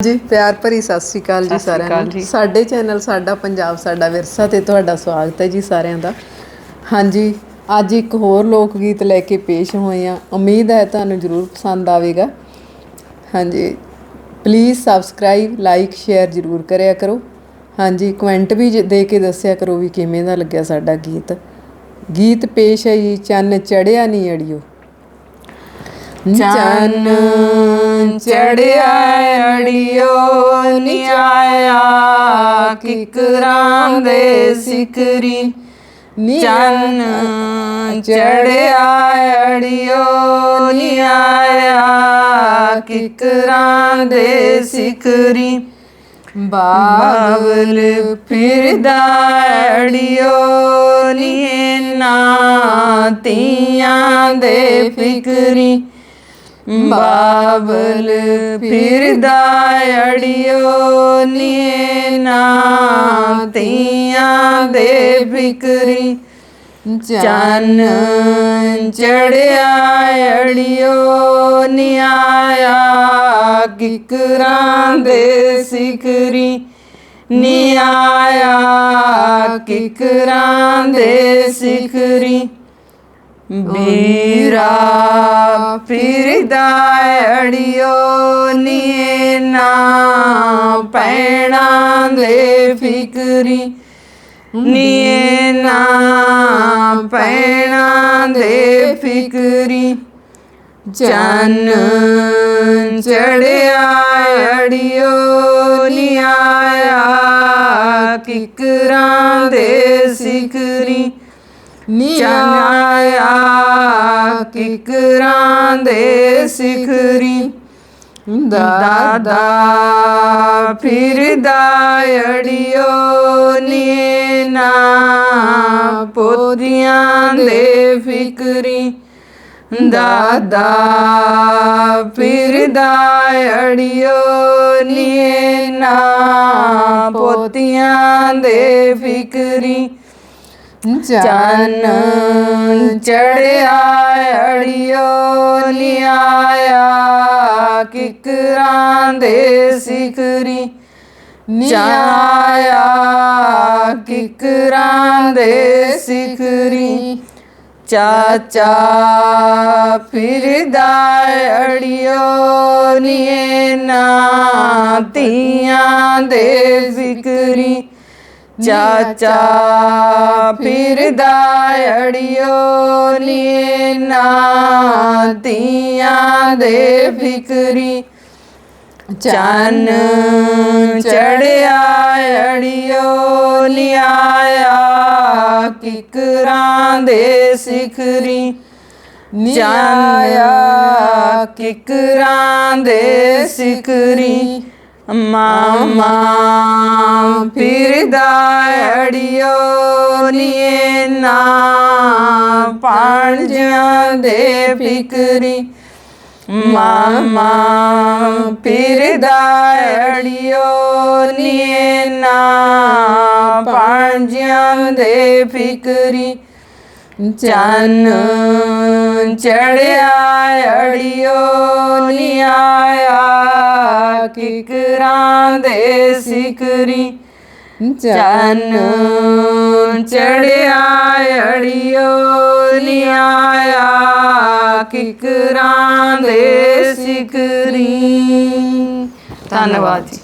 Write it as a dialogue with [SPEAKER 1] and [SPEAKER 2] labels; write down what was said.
[SPEAKER 1] ਜੀ ਪਿਆਰ ਭਰੀ ਸਤਿ ਸ਼੍ਰੀ ਅਕਾਲ ਜੀ ਸਾਰਿਆਂ ਨੂੰ। ਸਾਡੇ ਚੈਨਲ ਸਾਡਾ ਪੰਜਾਬ ਸਾਡਾ ਵਿਰਸਾ ਤੇ ਤੁਹਾਡਾ ਸਵਾਗਤ ਹੈ ਜੀ ਸਾਰਿਆਂ ਦਾ। ਹਾਂਜੀ ਅੱਜ ਇੱਕ ਹੋਰ ਲੋਕ ਗੀਤ ਲੈ ਕੇ ਪੇਸ਼ ਹੋਏ ਆ ਉਮੀਦ ਹੈ ਤੁਹਾਨੂੰ ਜ਼ਰੂਰ ਪਸੰਦ ਆਵੇਗਾ। ਹਾਂਜੀ ਪਲੀਜ਼ ਸਬਸਕ੍ਰਾਈਬ ਲਾਈਕ ਸ਼ੇਅਰ ਜ਼ਰੂਰ ਕਰਿਆ ਕਰੋ। ਹਾਂਜੀ ਕਮੈਂਟ ਵੀ ਦੇ ਕੇ ਦੱਸਿਆ ਕਰੋ ਵੀ ਕਿਵੇਂ ਦਾ ਲੱਗਿਆ ਸਾਡਾ ਗੀਤ। ਗੀਤ ਪੇਸ਼ ਹੈ ਜੀ ਚੰਨ ਚੜਿਆ ਨਹੀਂ ਅੜਿਓ।
[SPEAKER 2] ਚੰਨ ਚੜਿਆ ਅੜਿਓ ਨਿਆਇਆ ਕਿਕਰਾਂ ਦੇ ਸਿਕਰੀ। ਚੰਨ ਚੜਿਆ ਅੜਿਓ, ਨਿਆਇਆ ਕਿਕਰਾਂ ਦੇ ਸਿਕਰੀ। ਬਾਵਲ ਫਿਰਦਾ ਅੜਿਓ, ਨੀ ਨਾ ਤੀਆਂ ਦੇ ਫਿਕਰੀ। ਬਾਬਲ ਫਿਰਦਾ ਅੜਿਓ ਨੀ ਨਾ ਤੀਆਂ ਦੇ ਫਿਕਰੀ ਚੰਨ ਚੜਿਆ ਅੜਿਓ ਨੀ ਆਇਆ ਕਿਕਰਾਂ ਦੇ ਸਿਖਰੀ ਨੀ ਆਇਆ ਕਿਕਰਾਂ ਦੇ ਸਿਖਰੀ ਬੀਰਾ ਫਿਰਦਾ ਅੜਿਓ ਨੀ ਨਾ ਪੈਣਾ ਦੇ ਫਿਕਰੀ ਨੀ ਨਾ ਪੈਣਾ ਦੇ ਫਿਕਰੀ ਚੰਨ ਚੜਿਆ ਅੜਿਓ ਨੀ ਆਇਆ ਕਿਕਰਾਂ ਦੇ ਸਿਖਰੀ ਨਿਆਇਆ ਕਿਕਰਾਂ ਦੇ ਸਿਖਰੀ। ਦਾਦਾ ਫਿਰਦਾ ਅੜਿਓ ਨੀ ਨਾ। ਪੋਦੀਆਂ ਦੇ ਫਿਕਰੀ। ਦਾਦਾ ਫਿਰਦਾ ਅੜਿਓ ਨੀ ਨਾ। ਪੋਤੀਆਂ ਦੇ ਫਿਕਰੀ। ਚਨ ਚੜਿਆ ਅੜਿਓ ਨੀ ਆਇਆ ਕਿਕਰਾਂ ਦੇ ਸਿਖਰੀ ਨਿਆਇਆ ਕਿਕਰਾਂ ਦੇ ਸਿਖਰੀ ਚਾਚਾ ਫਿਰਦਾ ਅੜਿਓ ਨੀ ਨਾ ਤੀਆਂ ਦੇ ਫਿਕਰੀ। ਚਾਚਾ ਫਿਰਦਾ ਅੜਿਓ ਨੀ ਨਾ ਤੀਆਂ ਦੇ ਫਿਕਰੀ। ਚੰਨ ਚੜਿਆ, ਅੜਿਓ ਨੀ ਆਇਆ ਦੇ ਸਿਖਰੀ। ਨਿਆਇਆ ਕਿਕਰਾਂ ਦੇ ਸਿਕਰੀ ਮਾਮਾ ਫਿਰਦਾ ਅੜਿਓ ਨੀ ਨਾ ਪਾਣਜਿਆਂ ਦੇ ਫਿਕਰੀ ਮਾਮਾ ਫਿਰਦਾ ਅੜਿਓ ਨੀ ਨਾ ਪਾਣਜਿਆਂ ਦੇ ਕਿਕਰਾਂ ਦੇ ਸਿਖਰੀ ਚੰਨ ਚੜਿਆ ਅੜਿਓ ਨੀ ਕਿਕਰਾਂ ਦੇ ਸਿਕਰੀ। ਧੰਨਵਾਦ ਜੀ।